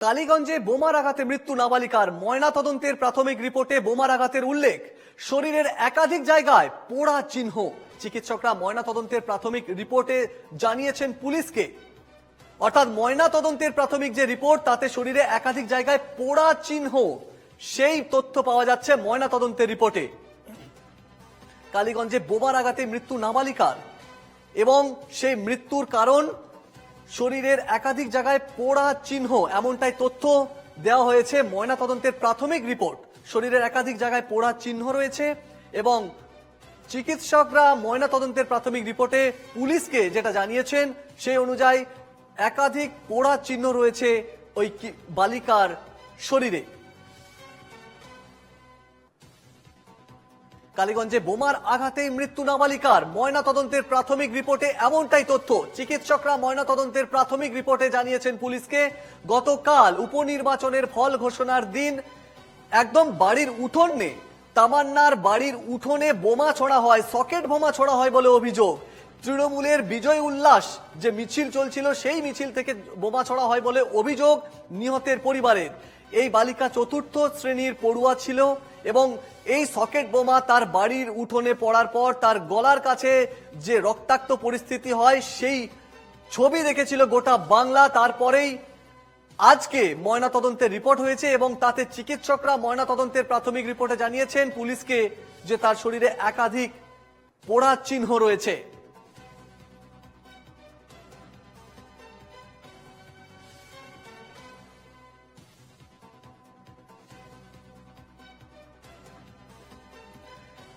কালীগঞ্জে বোমার আঘাতে মৃত্যু নাবালিকার ময়না তদন্তের প্রাথমিক রিপোর্টে বোমার আঘাতের উল্লেখ। শরীরের একাধিক জায়গায় পোড়া চিহ্ন। চিকিৎসকরা ময়না তদন্তের প্রাথমিক রিপোর্টে জানিয়েছেন পুলিশকে। অর্থাৎ ময়না তদন্তের প্রাথমিক যে রিপোর্ট, তাতে শরীরে একাধিক জায়গায় পোড়া চিহ্ন। সেই তথ্য পাওয়া যাচ্ছে ময়না তদন্তের রিপোর্টে। কালীগঞ্জে বোমার আঘাতে মৃত্যু নাবালিকার। এবং সেই মৃত্যুর কারণ শরীরের একাধিক জায়গায় পোড়া চিহ্ন, এমনটাই তথ্য দেওয়া হয়েছে ময়না তদন্তের প্রাথমিক রিপোর্ট। শরীরের একাধিক জায়গায় পোড়া চিহ্ন রয়েছে এবং চিকিৎসকরা ময়না তদন্তের প্রাথমিক রিপোর্টে পুলিশকে যেটা জানিয়েছেন, সেই অনুযায়ী একাধিক পোড়া চিহ্ন রয়েছে ওই বালিকার শরীরে। কালীগঞ্জে বোমার আঘাতে মৃত্যু নাবালিকার ময়না তদন্তের প্রাথমিক রিপোর্টে এমনটাই তথ্য। চিকিৎসকরা ময়না তদন্তের প্রাথমিক রিপোর্টে জানিয়েছেন পুলিশকে, গতকাল উপনির্বাচনের ফল ঘোষণার দিন একদম বাড়ির উঠোনে তামান্নার বাড়ির উঠোনে বোমা ছোড়া হয়, সকেট বোমা ছোড়া হয় বলে অভিযোগ। তৃণমূলের বিজয় উল্লাস যে মিছিল চলছিল, সেই মিছিল থেকে বোমা ছড়া হয় বলে অভিযোগ নিহতের পরিবারের। এই বালিকা চতুর্থ শ্রেণির পড়ুয়া ছিল এবং এই সকেট বোমা তার বাড়ির উঠোনে পড়ার পর তার গলার কাছে যে রক্তাক্ত পরিস্থিতি হয়, সেই ছবি দেখেছিল গোটা বাংলা। তারপরেই আজকে ময়না তদন্তের রিপোর্ট হয়েছে এবং তাতে চিকিৎসকরা ময়না তদন্তের প্রাথমিক রিপোর্টে জানিয়েছেন, পুলিশকে যে তার শরীরে একাধিক পোড়া চিহ্ন রয়েছে।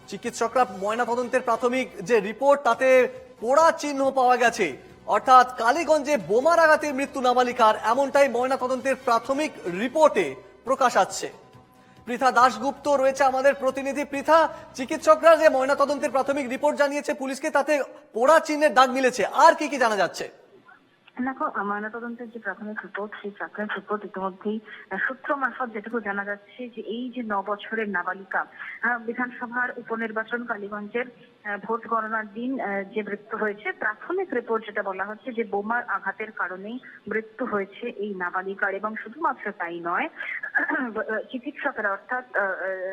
চিকিৎসকরা ময়না তদন্তের প্রাথমিক যে রিপোর্ট, তাতে পোড়া চিহ্ন পাওয়া গেছে। অর্থাৎ কালীগঞ্জে বোমার আঘাতে মৃত্যু নাবালিকার এমনটাই ময়না তদন্তের প্রাথমিক রিপোর্টে প্রকাশ আসছে। পৃথা দাশগুপ্ত রয়েছে আমাদের প্রতিনিধি। পৃথা, চিকিৎসকরা যে ময়না তদন্তের প্রাথমিক রিপোর্ট জানিয়েছে পুলিশকে, তাতে পোড়া চিহ্নের দাগ মিলেছে। আর কি কি জানা যাচ্ছে? দেখো ময়নাতদন্তের যে প্রাথমিক রিপোর্ট সেই প্রাথমিক রিপোর্ট ইতিমধ্যেই সূত্র মারফত যেটুকু জানা যাচ্ছে যে এই যে ন বছরের নাবালিকা বিধানসভার উপনির্বাচন কালীগঞ্জের ভোট গণনার দিন যে মৃত্যু হয়েছে, প্রাথমিক রিপোর্ট যেটা বলা হচ্ছে যে বোমার আঘাতের কারণেই মৃত্যু হয়েছে এই নাবালিকার, এবং শুধুমাত্র তাই নয় চিকিৎসকরা অর্থাৎ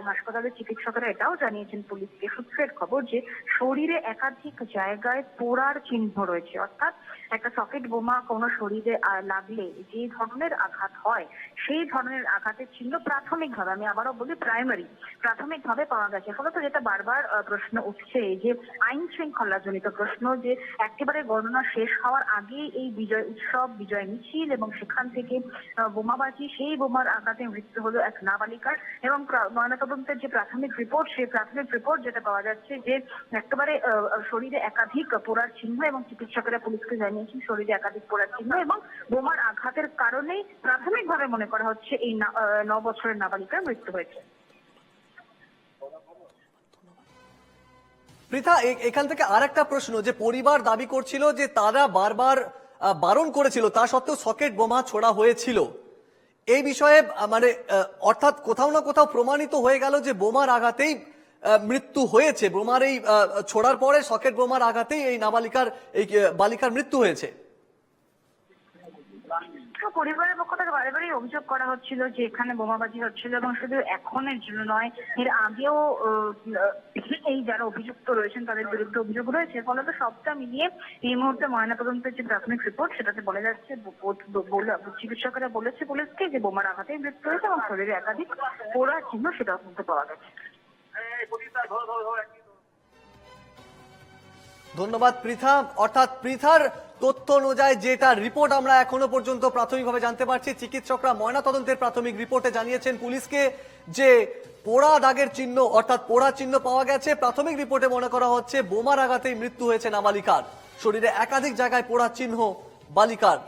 হাসপাতালের চিকিৎসকেরা এটাও জানিয়েছেন পুলিশকে, সূত্রের খবর যে শরীরে একাধিক জায়গায় পোড়ার চিহ্ন রয়েছে, অর্থাৎ একটা সকেট বোমা কোনো শরীরে লাগলে যে ধরনের আঘাত হয়, সেই ধরনের আঘাতের চিহ্ন প্রাথমিকভাবে, আমি আবারও বলি প্রাইমারি প্রাথমিকভাবে পাওয়া গেছে। ফলত যেটা বারবার প্রশ্ন উঠছে যে আইন শৃঙ্খলা জনিত প্রশ্ন যে একেবারে গণনা শেষ হওয়ার আগেই এই বিজয় উৎসব, বিজয় মিছিল এবং সেখান থেকে বোমাবাজি, সেই বোমার আঘাতে মৃত্যু হলো এক নাবালিকার এবং ময়নাতদন্তের যে প্রাথমিক রিপোর্ট, সেই প্রাথমিক রিপোর্ট যেটা পাওয়া যাচ্ছে যে একেবারে শরীরে একাধিক পোড়ার চিহ্ন এবং চিকিৎসকেরা পুলিশকে জানিয়েছেন শরীরে একাধিক পোড়ার চিহ্ন এবং বোমার আঘাতের কারণেই প্রাথমিকভাবে মনে করা হচ্ছে এই ন বছরের নাবালিকার মৃত্যু হয়েছে। পৃথা এখান থেকে আর একটা প্রশ্ন, যে পরিবার দাবি করছিল যে তারা বারবার বারণ করেছিল, তা সত্ত্বেও সকেট বোমা ছোড়া হয়েছিল। এই বিষয়ে মানে অর্থাৎ কোথাও না কোথাও প্রমাণিত হয়ে গেল যে বোমার আঘাতেই মৃত্যু হয়েছে। বোমার এই ছোড়ার পরে সকেট বোমার আঘাতেই এই নাবালিকার, এই বালিকার মৃত্যু হয়েছে। তো পরিবারের পক্ষ থেকে বারে বারে অভিযোগ করা হচ্ছিল যে এখানে বোমাবাজি হচ্ছিল এবং শুধু এখনের জন্য নয়, এর আগেও এই যারা অভিযুক্ত রয়েছেন তাদের বিরুদ্ধে অভিযোগ রয়েছে। ফলত সবটা মিলিয়ে এই মুহূর্তে ময়নাতদন্তের যে প্রাথমিক রিপোর্ট সেটাতে বলা যাচ্ছে চিকিৎসকেরা বলেছে পুলিশকে যে বোমার আঘাতেই মৃত্যু হয়েছে এবং শরীরে একাধিক পোড়া চিহ্ন সেটাও কিন্তু পাওয়া গেছে। ধন্যবাদ পৃথা। অর্থাৎ পৃথার তথ্য অনুযায়ী যেটা রিপোর্ট আমরা এখনও পর্যন্ত প্রাথমিকভাবে জানতে পারছি, চিকিৎসকরা ময়নাতদন্তের প্রাথমিক রিপোর্টে জানিয়েছেন পুলিশকে যে পোড়া দাগের চিহ্ন, অর্থাৎ পোড়া চিহ্ন পাওয়া গেছে। প্রাথমিক রিপোর্টে মনে করা হচ্ছে বোমার আঘাতেই মৃত্যু হয়েছে নাবালিকার। শরীরে একাধিক জায়গায় পোড়া চিহ্ন বালিকার।